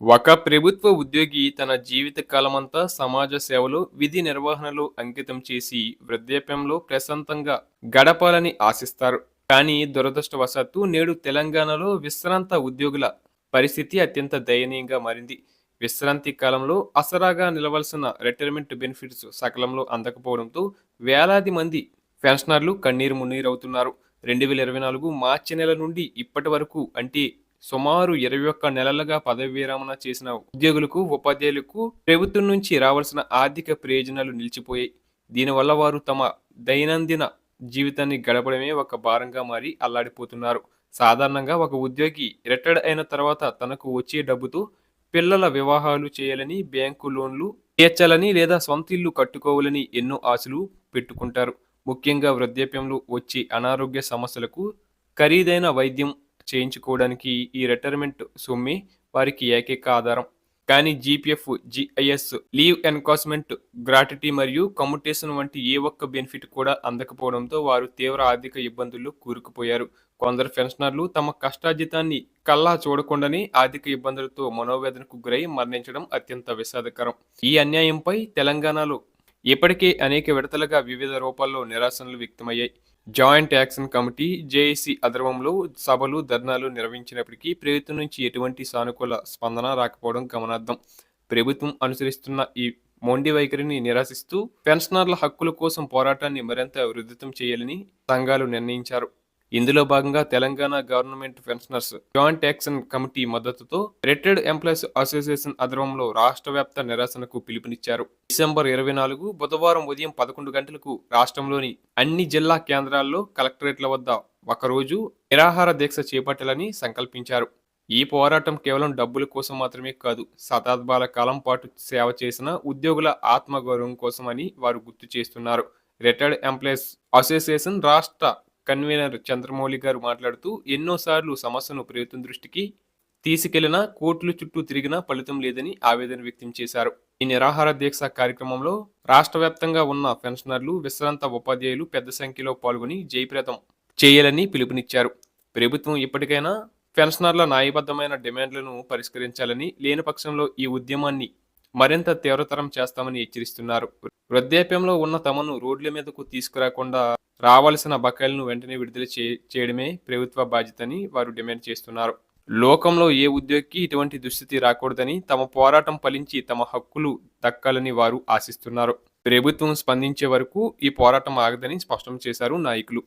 ఒక ప్రభుత్వ ఉద్యోగి తన జీవిత కాలమంతా సమాజ సేవలో విధి నిర్వహణలో అంకితం చేసి వృద్ధాప్యంలో ప్రశాంతంగా గడపాలని ఆశిస్తారు. కానీ దురదృష్టవశాత్తు నేడు తెలంగాణలో విశ్రాంత ఉద్యోగుల పరిస్థితి అత్యంత దయనీయంగా మారింది. విశ్రాంతి కాలంలో అసరాగా నిలవలసిన రిటైర్మెంట్ బెనిఫిట్స్ సకలంలో అందకపోవడంతో వేలాది మంది పెన్షనర్లు కన్నీరు మున్నీరు అవుతున్నారు రెండు వేల ఇరవై నాలుగు మార్చి నెల నుండి ఇప్పటి వరకు అంటే సుమారు ఇరవై ఒక్క నెలలుగా పదవి విరమణ చేసిన ఉద్యోగులకు ఉపాధ్యాయులకు ప్రభుత్వం నుంచి రావాల్సిన ఆర్థిక ప్రయోజనాలు నిలిచిపోయాయి. దీనివల్ల వారు తమ దైనందిన జీవితాన్ని గడపడమే ఒక భారంగా మారి అల్లాడిపోతున్నారు. సాధారణంగా ఒక ఉద్యోగి రిటైర్డ్ అయిన తర్వాత తనకు వచ్చే డబ్బుతో పిల్లల వివాహాలు చేయాలని బ్యాంకు లోన్లు తీర్చాలని లేదా సొంత ఇల్లు కట్టుకోవాలని ఎన్నో ఆశలు పెట్టుకుంటారు. ముఖ్యంగా వృద్ధాప్యంలో వచ్చే అనారోగ్య సమస్యలకు ఖరీదైన వైద్యం చేయించుకోవడానికి ఈ రిటైర్మెంట్ సొమ్మి వారికి ఏకైక ఆధారం. కానీ GPF GIS leave encashment gratuity మరియు కమ్యూటేషన్ వంటి ఏ ఒక్క బెనిఫిట్ కూడా అందకపోవడంతో వారు తీవ్ర ఆర్థిక ఇబ్బందుల్లో కూరుకుపోయారు. కొందరు పెన్షనర్లు తమ కష్టార్జితాన్ని కల్లా చూడకుండానే ఆర్థిక ఇబ్బందులతో మనోవేదనకు గురై మరణించడం అత్యంత విషాదకరం. ఈ అన్యాయంపై తెలంగాణలో ఇప్పటికే అనేక విడతలుగా వివిధ రూపాల్లో నిరాశనలు వ్యక్తమయ్యాయి. జాయింట్ యాక్షన్ కమిటీ జేఏసీ అధర్వంలో సభలు ధర్నాలు నిర్వహించినప్పటికీ ప్రభుత్వం నుంచి ఎటువంటి సానుకూల స్పందన రాకపోవడం గమనార్థం ప్రభుత్వం అనుసరిస్తున్న ఈ మొండి వైఖరిని నిరాశిస్తూ పెన్షనర్ల హక్కుల కోసం పోరాటాన్ని మరింత వృద్ధితం చేయాలని సంఘాలు నిర్ణయించారు. ఇందులో భాగంగా Telangana government pensioners joint action committee మద్దతుతో రిటైర్డ్ ఎంప్లాయీస్ అసోసియేషన్ ఆధ్వర్యంలో రాష్ట్ర వ్యాప్త నిరసనకు పిలుపునిచ్చారు. డిసెంబర్ ఇరవై నాలుగు బుధవారం ఉదయం పదకొండు గంటలకు రాష్ట్రంలోని అన్ని జిల్లా కేంద్రాల్లో కలెక్టరేట్ల వద్ద ఒకరోజు నిరాహార దీక్ష చేపట్టాలని సంకల్పించారు. ఈ పోరాటం కేవలం డబ్బుల కోసం మాత్రమే కాదు శతాబ్దాల కాలం పాటు సేవ చేసిన ఉద్యోగుల ఆత్మగౌరవం కోసమని వారు గుర్తు చేస్తున్నారు. రిటైర్డ్ ఎంప్లాయీస్ అసోసియేషన్ రాష్ట్ర కన్వీనర్ చంద్రమౌళి గారు మాట్లాడుతూ ఎన్నోసార్లు సమస్యను ప్రభుత్వం దృష్టికి తీసుకెళ్ళినా కోర్టుల చుట్టూ తిరిగినా ఫలితం లేదని ఆవేదన వ్యక్తం చేశారు. ఈ నిరాహార దీక్ష కార్యక్రమంలో రాష్ట్ర వ్యాప్తంగా ఉన్న పెన్షనర్లు విశ్రాంత ఉపాధ్యాయులు పెద్ద సంఖ్యలో పాల్గొని జయప్రదం చేయాలని పిలుపునిచ్చారు. ప్రభుత్వం ఇప్పటికైనా పెన్షనర్ల న్యాయబద్ధమైన డిమాండ్లను పరిష్కరించాలని లేని పక్షంలో ఈ ఉద్యమాన్ని మరింత తీవ్రతరం చేస్తామని హెచ్చరిస్తున్నారు. వృద్ధాప్యంలో ఉన్న తమను రోడ్ల మీదకు తీసుకురాకుండా రావాల్సిన బకాయిలను వెంటనే విడుదల చేయడమే ప్రభుత్వ బాధ్యతని వారు డిమాండ్ చేస్తున్నారు. లోకంలో ఏ ఉద్యోగికి ఇటువంటి దుస్థితి రాకూడదని తమ పోరాటం ఫలించి తమ హక్కులు దక్కాలని వారు ఆశిస్తున్నారు. ప్రభుత్వం స్పందించే వరకు ఈ పోరాటం ఆగదని స్పష్టం చేశారు నాయకులు.